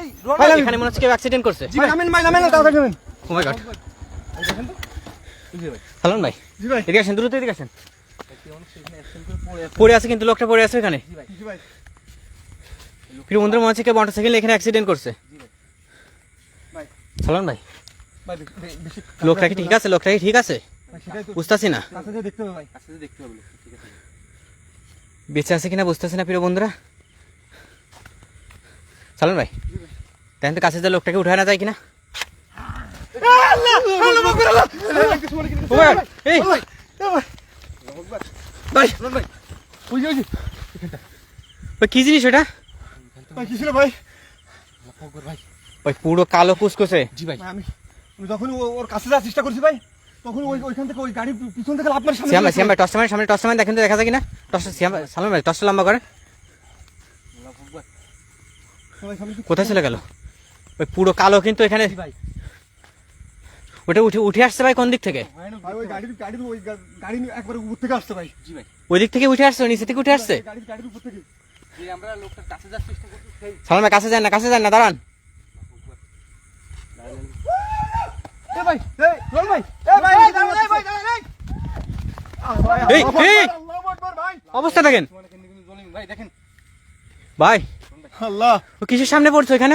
এই ভাই এখানে মনে হচ্ছে কেউ অ্যাক্সিডেন্ট করছে। ভাই। নামেন ভাই নামেন তাড়াতাড়ি নামেন। ও মাই গড দেখেন ভাই জি ভাই। এদিকে আসেন দ্রুত এদিকে আসেন। পড়ে আছে কিন্তু লোকটা পড়ে আছে এখানে জি ভাই। প্রিয় বন্ধুরা মনে হচ্ছে কেউ মোটরসাইকেল এখানে অ্যাক্সিডেন্ট করছে। ভাই। লোকটা কি ঠিক আছে? লোকটা কি ঠিক আছে? তো বুঝতেছি না। দেখতে হবে ভাই দেখতে হবে আছে বেঁচে আছে কিনা বুঝতেছি না প্রিয় বন্ধুরা? সালমান ভাই দেখেন তো কাছে যে লোকটাকে উঠায় না যায় কিনা? ভাই, এই। ভাই। ভাই ওই যে ওই যে ভাই, কি জিনিস ওটা? ভাই ভাই ভাই পুরো কালো কুচকুচে জি ভাই। আমি আমি যখন ও- ওর কাছে যাওয়ার চেষ্টা করছি ভাই তখন ওই ওইখান থেকে ওই গাড়ি পিছন থেকে লাভ সামনে শ্যাম ভাই শ্যাম ভাই টসটা সামনে টসটা দেখেন তো দেখা যায় কিনা? টসটা শ্যাম ভাই টসটা লম্বা করে কোথায় চলে গেল ওই পুরো কালো কিন্তু এখানে ওটা উঠে উঠে আসছে ভাই কোন দিক থেকে ওই গাড়ির গাড়ির ওই গা- গাড়ি নিয়ে একবারে উপর থেকে আসছে ভাই জি ভাই ওই দিক থেকে উঠে আসছে নিচে থেকে উঠে আসছে গাড়ির গাড়ির উপর থেকে যে আমরা লোকটার কাছে যান না কাছে যান না দাঁড়ান অবস্থা দেখেন ভাই আল্লাহ। ও কিসের সামনে পড়ছো ওইখানে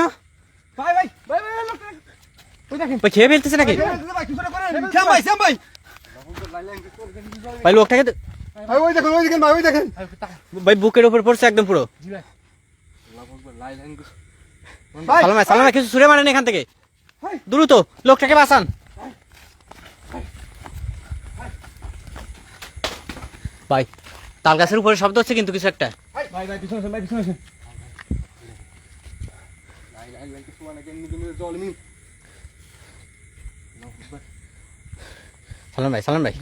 ভাই ভাই ভাই ভাই, ভাই লোকটা- ওই দেখেন। ওই খেয়ে ফেলতেছে নাকি? ভাই কিছুটা করেন? শ্যাম ভাই শ্যাম ভাই। ভাই লোকটাকে ভাই ওই দেখেন ওই দেখেন ভাই ওই দেখেন। ভাই বুকের উপর পড়ছে একদম পুরো। জি ভাই। ভাই ভাই সালমান ভাই কিছু ছুড়ে মারেন এখান থেকে। দ্রুত লোকটাকে বাঁচান। ভাই তাল গাছের উপরে শব্দ হচ্ছে কিন্তু কিছু একটা। ভাই ভাই পিছনে ভাই পিছনে আসেন লাই লাই লাইন কিছু মানে কিন্তু কিন্তু জলিম সালমান ভাই সালমান ভাই।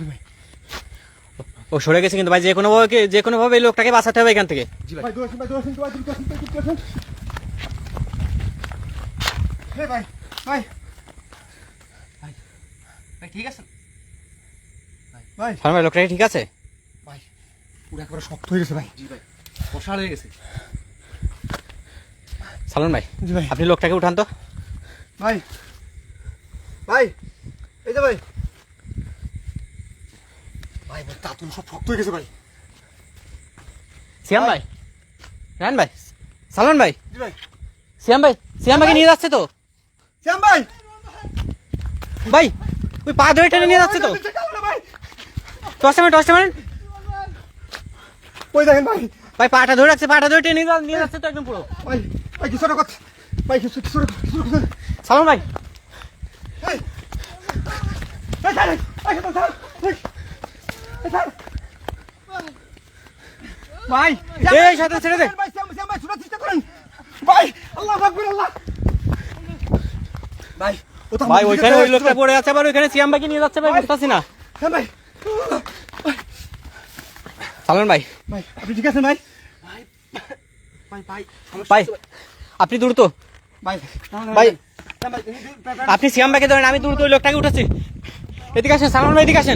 ও সরে গেছে কিন্তু ভাই যে কোনো ভাবে যে কোনো ভাবে লোকটাকে বাঁচাতে হবে এখান থেকে। ভাই। ভাই ভাই। ঠিক আছে? ভাই। ভাই লোকটাকে ঠিক আছে? ভাই পুরো একবারে শক্ত হয়ে গেছে ভাই। জি ভাই হয়ে গেছে। সালমান ভাই ভাই। আপনি লোকটাকে উঠান তো। ভাই। ভাই এই যে ভাই। ভাই ভাই তাতুন সব শক্ত হয়ে গেছে ভাই। সিয়াম ভাই রান ভাই সালমান ভাই। জি ভাই। সিয়াম ভাই সিয়াম ভাইকে নিয়ে যাচ্ছে তো। শ্যাম ভাই। ভাই ওই পা ধরে টেনে নিয়ে যাচ্ছে তো। টসটা মারেন টসটা মারেন। ওই দেখেন ভাই? ভাই পাটা ধরে রাখছে পাটা ধরে টেনে নিয়ে যাচ্ছে তো একদম পুরো। ভাই ভাই কিছুটা কথা ভাই কিছু কিছু কিছু কিছু ভাই। ভাই এই সাথে ছেড়ে দে। ভাই শোনার চেষ্টা করেন। ভাই আল্লাহ আকবার আল্লাহ। ভাই ভাই ওইখানে ওই লোকটা পড়ে আছে আবার ওইখানে সিয়াম ভাইকে নিয়ে যাচ্ছে ভাই বুঝতেছি না। শ্যাম ভাই। সালমান ভাই ভাই আপনি ঠিক আছেন ভাই ভাই ভাই ভাই আপনি দূর তো ভাই ভাই আপনি সিয়াম ভাইকে ধরেন আমি দূর ওই লোকটাকে উঠেছি এদিকে আসেন সালমান ভাই এদিকে আসেন